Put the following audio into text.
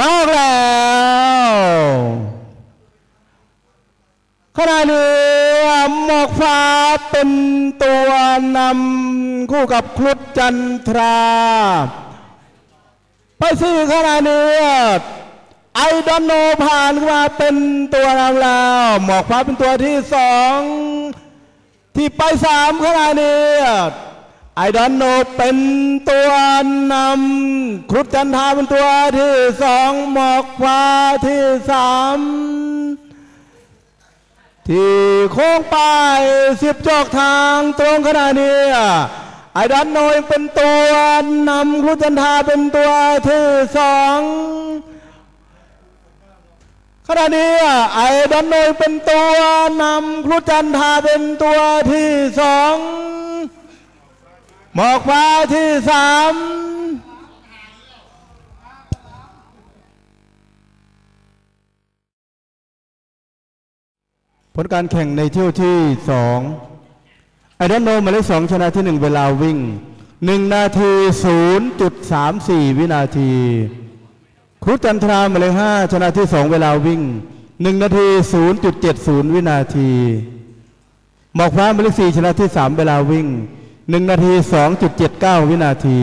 มากแล้วขณะนี้หมอกฟ้าเป็นตัวนำคู่กับครุฑจันทราไปสี่ขณะนี้ไอดอนโนผ่านมาเป็นตัวนำแล้วหมอกฟ้าเป็นตัวที่สองที่ไปสามขณะนี้ ไอดอนโนเป็นตัวนำครุฑจันทาเป็นตัวที่สองหมอกฟ้าที่สามที่โค้งไปสิบจอกทางตรงขณะนี้ไอดอนโนเป็นตัวนำครุฑจันทาเป็นตัวที่สองขณะนี้ไอดอนโนเป็นตัวนำครุฑจันทาเป็นตัวที่สอง หมอกฟ้าที่สามผลการแข่งในเที่ยวที่สองไอดอนโนหมายเลขสองชนะที่หนึ่งเวลาวิ่งหนึ่งนาทีศูนย์จุดสามสี่วินาที ครุฑจันทราหมายเลขห้าชนะที่สองเวลาวิ่งหนึ่งนาทีศูนย์จุดเจ็ดศูนย์วินาทีหมอกฟ้าหมายเลขสี่ชนะที่สามเวลาวิ่ง หนึ่งนาทีสองจุดเจ็ดเก้าวินาที